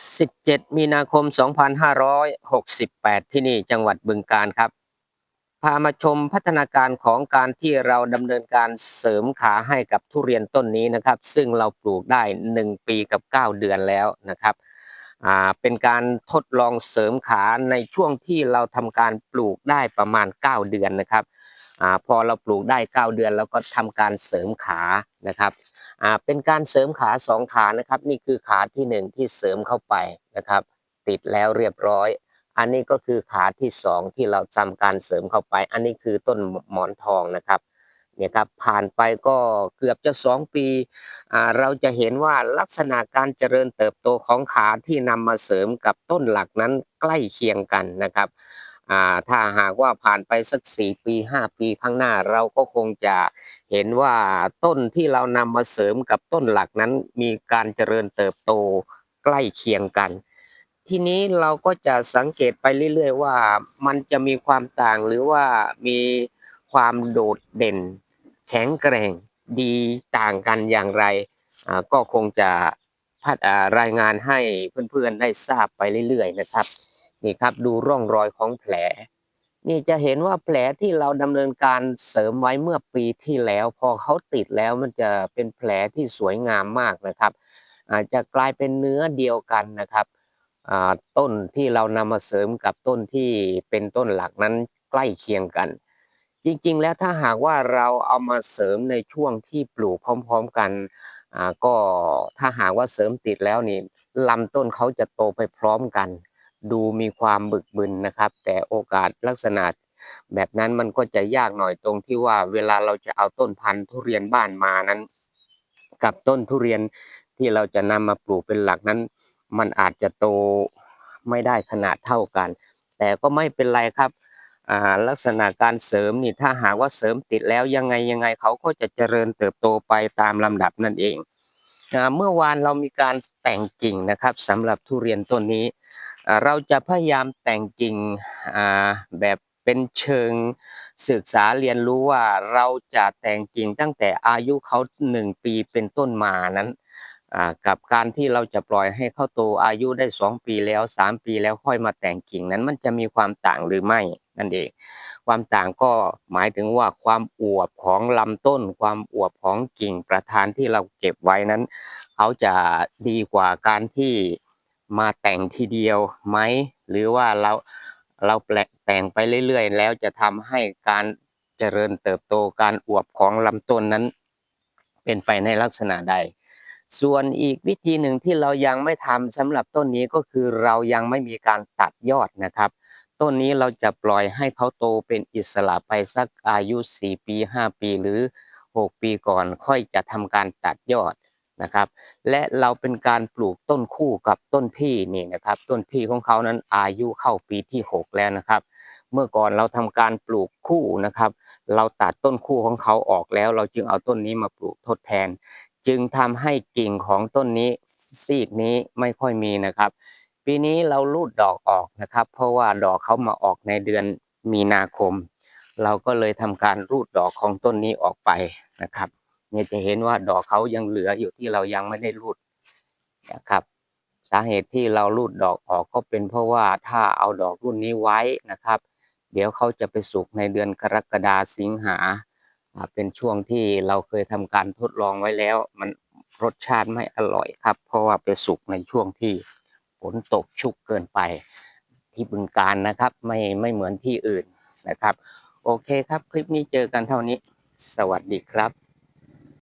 17 มีนาคม 2568 ที่นี่จังหวัดบึงกาฬครับ พามาชมพัฒนาการของการที่เราดำเนินการเสริมขาให้กับทุเรียนต้นนี้นะครับ ซึ่งเราปลูกได้ 1 ปีกับ 9 เดือนแล้วนะครับอ่าเป็นการทดลองเสริมขาในช่วงที่เราทำการปลูกได้ประมาณ 9 เดือนนะครับอ่าพอเราปลูกได้ 9 เดือนเราก็ทำการเสริมขานะครับ อ่าเป็นการเสริมขาสองขานะครับ นี่คือขาที่หนึ่งที่เสริมเข้าไปนะครับ ติดแล้วเรียบร้อย อันนี้ก็คือขาที่สองที่เราทำการเสริมเข้าไป อันนี้คือต้นหมอนทองนะครับเนี่ยครับผ่านไปก็เกือบจะสองปีอ่าเราจะเห็นว่าลักษณะการเจริญเติบโตของขาที่นำมาเสริมกับต้นหลักนั้นใกล้เคียงกันนะครับ อ่าถ้าหากว่าผ่านไปสักสี่ปีห้าปีข้างหน้าเราก็คงจะเห็นว่าต้นที่เรานำมาเสริมกับต้นหลักนั้นมีการเจริญเติบโตใกล้เคียงกัน ทีนี้เราก็จะสังเกตไปเรื่อยๆว่ามันจะมีความต่างหรือว่ามีความโดดเด่น แข็งแกร่งดีต่างกันอย่างไรก็คงจะพัดรายงานให้เพื่อนๆได้ทราบไปเรื่อยๆนะครับ นี่ครับดูร่องรอยของแผล นี่จะเห็นว่าแผลที่เราดำเนินการเสริมไว้เมื่อปีที่แล้ว พอเขาติดแล้วมันจะเป็นแผลที่สวยงามมากนะครับ อาจจะกลายเป็นเนื้อเดียวกันนะครับต้นที่เรานำมาเสริมกับต้นที่เป็นต้นหลักนั้นใกล้เคียงกัน จริงๆแล้วถ้าหากว่าเราเอามาเสริมในช่วงที่ปลูกพร้อม ๆกันก็ถ้าหากว่าเสริมติดแล้วนี่ลำต้นเขาจะโตไปพร้อมกัน ดูมีความบึกบึนนะครับ แต่โอกาสลักษณะแบบนั้นมันก็จะยากหน่อยตรงที่ว่าเวลาเราจะเอาต้นพันธุ์ทุเรียนบ้านมานั้น กับต้นทุเรียนที่เราจะนำมาปลูกเป็นหลักนั้น มันอาจจะโตไม่ได้ขนาดเท่ากัน แต่ก็ไม่เป็นไรครับอ่าลักษณะการเสริมนี่ถ้าหากว่าเสริมติดแล้วยังไงยังไงเขาก็จะเจริญเติบโตไปตามลำดับนั่นเองอ่าเมื่อวานเรามีการแต่งกิ่งนะครับสำหรับทุเรียนต้นนี้ เราจะพยายามแต่งกิ่งอ่าแบบเป็นเชิงศึกษาเรียนรู้ว่าเราจะแต่งกิ่งตั้งแต่อายุเขาหนึ่งปีเป็นต้นมานั้นอ่ากับการที่เราจะปล่อยให้เขาโตอายุได้สองปีแล้วสามปีแล้วค่อยมาแต่งกิ่งนั้นมันจะมีความต่างหรือไม่นั่นเอง ความต่างก็หมายถึงว่าความอวบของลำต้น ความอวบของกิ่งประธานที่เราเก็บไว้นั้น เขาจะดีกว่าการที่ มาแต่งทีเดียวไหมหรือว่าเราเราแปลแต่งไปเรื่อยๆ แล้วจะทำให้การเจริญเติบโตการอวบของลำต้นนั้น เป็นไปในลักษณะใด ส่วนอีกวิธีหนึ่งที่เรายังไม่ทำสำหรับต้นนี้ก็คือเรายังไม่มีการตัดยอดนะครับ ต้นนี้เราจะปล่อยให้เขาโตเป็นอิสระไปสักอายุ 4 ปี 5 ปีหรือ 6 ปีก่อน ค่อยจะทำการตัดยอด นะครับ และเราเป็นการปลูกต้นคู่กับต้นพี่นี่นะครับ ต้นพี่ของเขานั้นอายุเข้าปีที่ 6 แล้วนะครับ เมื่อก่อนเราทำการปลูกคู่นะครับ เราตัดต้นคู่ของเขาออกแล้ว เราจึงเอาต้นนี้มาปลูกทดแทน จึงทำให้กิ่งของต้นนี้ซีกนี้ไม่ค่อยมีนะครับ ปีนี้เรารูดดอกออกนะครับ เพราะว่าดอกเขามาออกในเดือนมีนาคม เราก็เลยทำการรูดดอกของต้นนี้ออกไปนะครับ เนี่ยจะเห็นว่าดอกเขายังเหลืออยู่ที่เรายังไม่ได้รูดนะครับ สาเหตุที่เรารูดดอกออกก็เป็นเพราะว่าถ้าเอาดอกรุ่นนี้ไว้นะครับ เดี๋ยวเขาจะไปสุกในเดือนกรกฎาสิงหาเป็นช่วงที่เราเคยทำการทดลองไว้แล้ว มันรสชาติไม่อร่อยครับ เพราะว่าไปสุกในช่วงที่ฝนตกชุกเกินไปที่บึงการนะครับ ไม่ไม่เหมือนที่อื่นนะครับ โอเคครับ คลิปนี้เจอกันเท่านี้ สวัสดีครับ